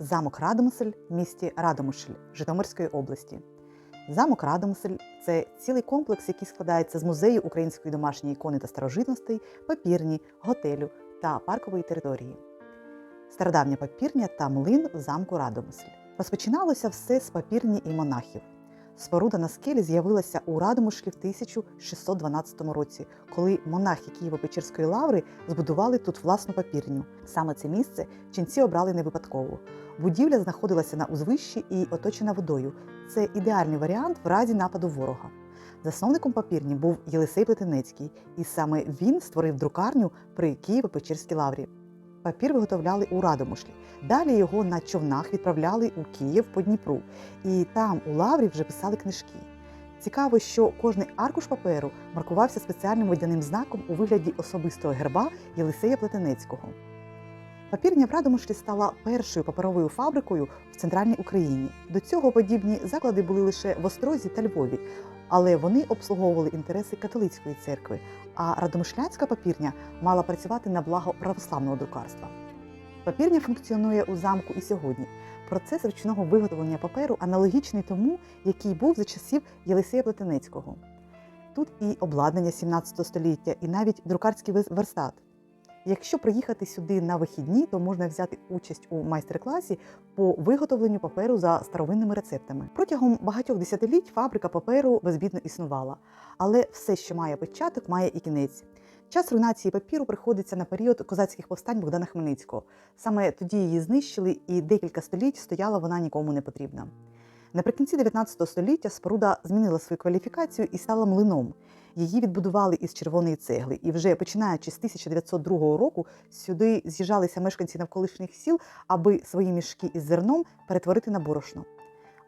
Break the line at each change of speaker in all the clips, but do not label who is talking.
Замок Радомисель в місті Радомишль Житомирської області. Замок Радомисель це цілий комплекс, який складається з музею української домашньої ікони та старожитностей, папірні, готелю та паркової території. Стародавня папірня та млин в замку Радомисель. Розпочиналося все з папірні і монахів. Споруда на скелі з'явилася у Радомишлі в 1612 році, коли монахи Києво-Печерської лаври збудували тут власну папірню. Саме це місце ченці обрали не випадково. Будівля знаходилася на узвищі і оточена водою. Це ідеальний варіант в разі нападу ворога. Засновником папірні був Єлисей Плетенецький, і саме він створив друкарню при Києво-Печерській лаврі. Папір виготовляли у Радомишлі. Далі його на човнах відправляли у Київ по Дніпру, і там у лаврі вже писали книжки. Цікаво, що кожний аркуш паперу маркувався спеціальним водяним знаком у вигляді особистого герба Єлисея Плетенецького. Папірня в Радомишлі стала першою паперовою фабрикою в центральній Україні. До цього подібні заклади були лише в Острозі та Львові, але вони обслуговували інтереси католицької церкви. А радомишлянська папірня мала працювати на благо православного друкарства. Папірня функціонує у замку і сьогодні. Процес ручного виготовлення паперу аналогічний тому, який був за часів Єлисея Плетенецького. Тут і обладнання 17 століття, і навіть друкарський верстат. Якщо приїхати сюди на вихідні, то можна взяти участь у майстер-класі по виготовленню паперу за старовинними рецептами. Протягом багатьох десятиліть фабрика паперу безбідно існувала, але все, що має початок, має і кінець. Час руйнації папіру приходиться на період козацьких повстань Богдана Хмельницького. Саме тоді її знищили, і декілька століть стояла вона нікому не потрібна. Наприкінці 19 століття споруда змінила свою кваліфікацію і стала млином. Її відбудували із червоної цегли, і вже починаючи з 1902 року сюди з'їжджалися мешканці навколишніх сіл, аби свої мішки із зерном перетворити на борошно.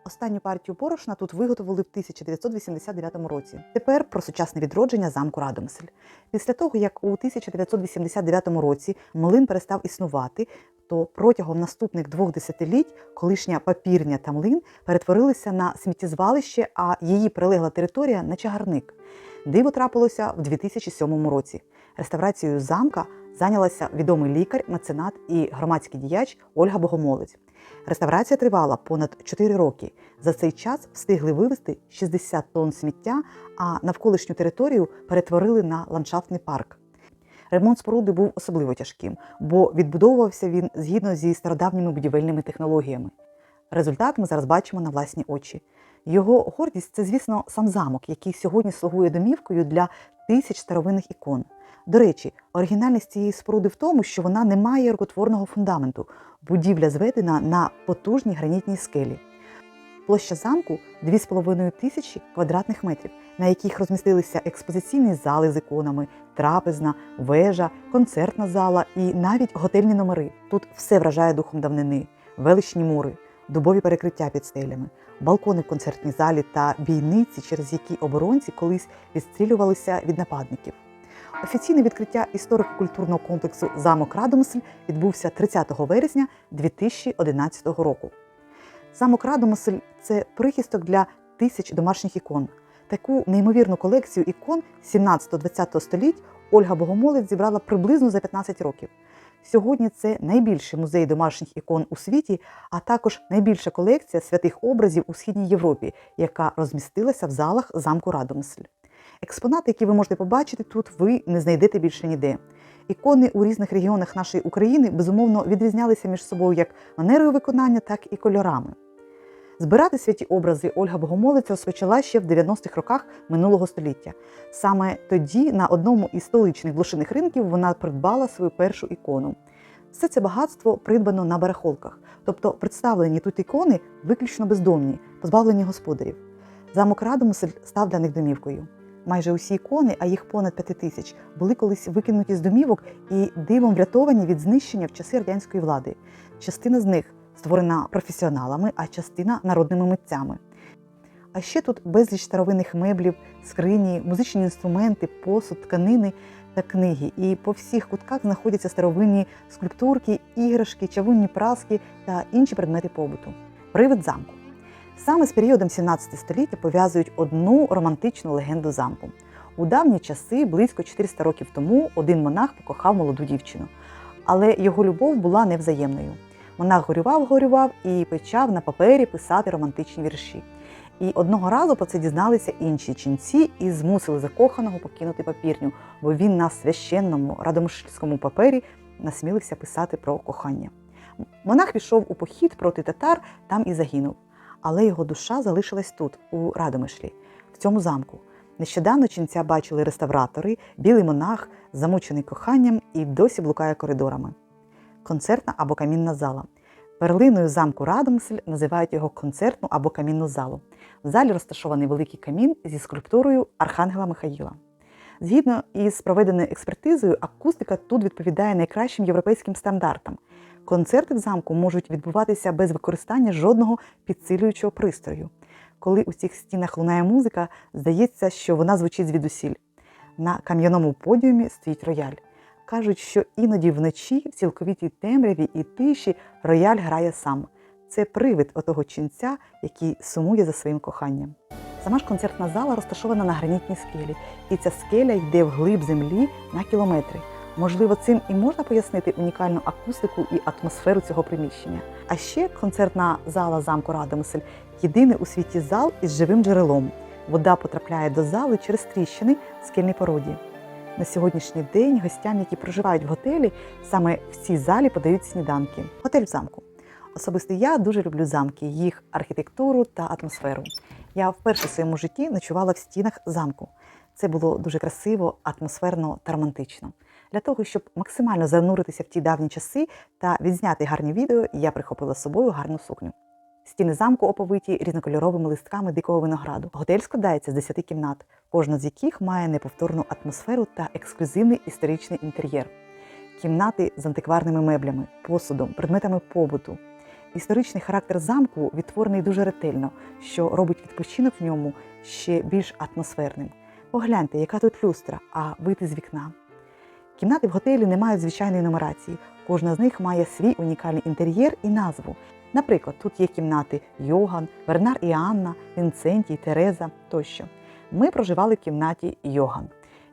Останню партію борошна тут виготовили в 1989 році. Тепер про сучасне відродження замку Радомисель. Після того, як у 1989 році млин перестав існувати, то протягом наступних двох десятиліть колишня папірня та млин перетворилися на сміттєзвалище, а її прилегла територія на чагарник. Диво трапилося в 2007 році. Реставрацією замка зайнялася відомий лікар, меценат і громадський діяч Ольга Богомолець. Реставрація тривала понад 4 роки. За цей час встигли вивезти 60 тонн сміття, а навколишню територію перетворили на ландшафтний парк. Ремонт споруди був особливо тяжким, бо відбудовувався він згідно зі стародавніми будівельними технологіями. Результат ми зараз бачимо на власні очі. Його гордість це, звісно, сам замок, який сьогодні слугує домівкою для тисяч старовинних ікон. До речі, оригінальність цієї споруди в тому, що вона не має рукотворного фундаменту. Будівля зведена на потужній гранітній скелі. Площа замку 2,5 тисячі квадратних метрів, на яких розмістилися експозиційні зали з іконами, трапезна, вежа, концертна зала і навіть готельні номери. Тут все вражає духом давнини, величні мури, дубові перекриття під стелями, балкони в концертній залі та бійниці, через які оборонці колись відстрілювалися від нападників. Офіційне відкриття історико-культурного комплексу Замок Радомисель відбувся 30 вересня 2011 року. Замок Радомисель це прихисток для тисяч домашніх ікон. Таку неймовірну колекцію ікон 17-20 століть Ольга Богомолець зібрала приблизно за 15 років. Сьогодні це найбільший музей домашніх ікон у світі, а також найбільша колекція святих образів у східній Європі, яка розмістилася в залах замку Радомисель. Експонати, які ви можете побачити тут, ви не знайдете більше ніде. Ікони у різних регіонах нашої України безумовно відрізнялися між собою як манерою виконання, так і кольорами. Збирати святі образи Ольга Богомолиця розпочала ще в 90-х роках минулого століття. Саме тоді на одному із столичних блошиних ринків вона придбала свою першу ікону. Все це багатство придбано на барахолках, тобто представлені тут ікони виключно бездомні, позбавлені господарів. Замок Радомисель став для них домівкою. Майже усі ікони, а їх понад п'яти тисяч, були колись викинуті з домівок і дивом врятовані від знищення в часи радянської влади. Частина з них створена професіоналами, а частина народними митцями. А ще тут безліч старовинних меблів, скрині, музичні інструменти, посуд, тканини та книги. І по всіх кутках знаходяться старовинні скульптурки, іграшки, чавунні праски та інші предмети побуту. Привид замку. Саме з періодом 17 століття пов'язують одну романтичну легенду замку. У давні часи, близько 400 років тому, один монах покохав молоду дівчину, але його любов була невзаємною. Монах горював, горював і почав на папері писати романтичні вірші. І одного разу про це дізналися інші ченці і змусили закоханого покинути папірню, бо він на священному радомишльському папері насмілився писати про кохання. Монах пішов у похід проти татар, там і загинув. Але його душа залишилась тут, у Радомишлі, в цьому замку. Нещодавно ченця бачили реставратори, білий монах, замучений коханням і досі блукає коридорами. Концертна або камінна зала. Перлиною замку Радомисль називають його концертну або камінну залу. В залі розташований великий камін зі скульптурою Архангела Михаїла. Згідно із проведеною експертизою, акустика тут відповідає найкращим європейським стандартам. Концерти в замку можуть відбуватися без використання жодного підсилюючого пристрою. Коли у цих стінах лунає музика, здається, що вона звучить звідусіль. На кам'яному подіумі стоїть рояль. Кажуть, що іноді вночі в цілковітій темряві і тиші рояль грає сам. Це привид отого ченця, який сумує за своїм коханням. Сама ж концертна зала розташована на гранітній скелі, і ця скеля йде вглиб землі на кілометри. Можливо, цим і можна пояснити унікальну акустику і атмосферу цього приміщення. А ще концертна зала замку Радомисель єдиний у світі зал із живим джерелом. Вода потрапляє до зали через тріщини в скельній породі. На сьогоднішній день гостям, які проживають в готелі, саме в цій залі подають сніданки. Готель в замку. Особисто я дуже люблю замки, їх архітектуру та атмосферу. Я вперше в своєму житті ночувала в стінах замку. Це було дуже красиво, атмосферно та романтично. Для того, щоб максимально зануритися в ті давні часи та відзняти гарні відео, я прихопила з собою гарну сукню. Стіни замку оповиті різнокольоровими листками дикого винограду. Готель складається з 10 кімнат, кожна з яких має неповторну атмосферу та ексклюзивний історичний інтер'єр. Кімнати з антикварними меблями, посудом, предметами побуту. Історичний характер замку відтворений дуже ретельно, що робить відпочинок в ньому ще більш атмосферним. Погляньте, яка тут люстра, а вийти з вікна. Кімнати в готелі не мають звичайної нумерації. Кожна з них має свій унікальний інтер'єр і назву. Наприклад, тут є кімнати Йоган, Бернар і Анна, Вінцентій, Тереза тощо. Ми проживали в кімнаті Йоган.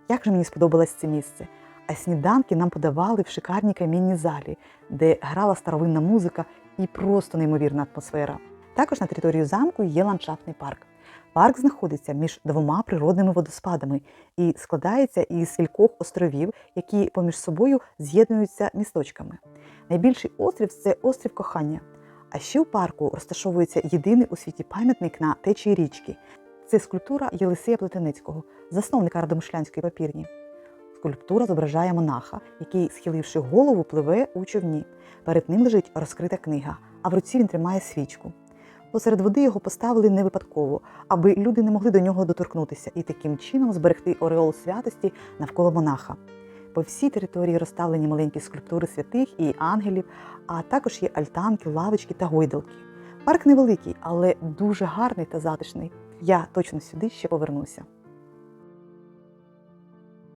Як же мені сподобалось це місце? А сніданки нам подавали в шикарній камінній залі, де грала старовинна музика і просто неймовірна атмосфера. Також на території замку є ландшафтний парк. Парк знаходиться між двома природними водоспадами і складається із кількох островів, які поміж собою з'єднуються місточками. Найбільший острів це острів кохання. А ще у парку розташовується єдиний у світі пам'ятник на течії річки. Це скульптура Єлисея Плетеницького, засновника радомишлянської папірні. Скульптура зображає монаха, який, схиливши голову, пливе у човні. Перед ним лежить розкрита книга, а в руці він тримає свічку. Посеред води його поставили не випадково, аби люди не могли до нього доторкнутися і таким чином зберегти ореол святості навколо монаха. По всій території розставлені маленькі скульптури святих і ангелів, а також є альтанки, лавочки та гойдалки. Парк невеликий, але дуже гарний та затишний. Я точно сюди ще повернуся.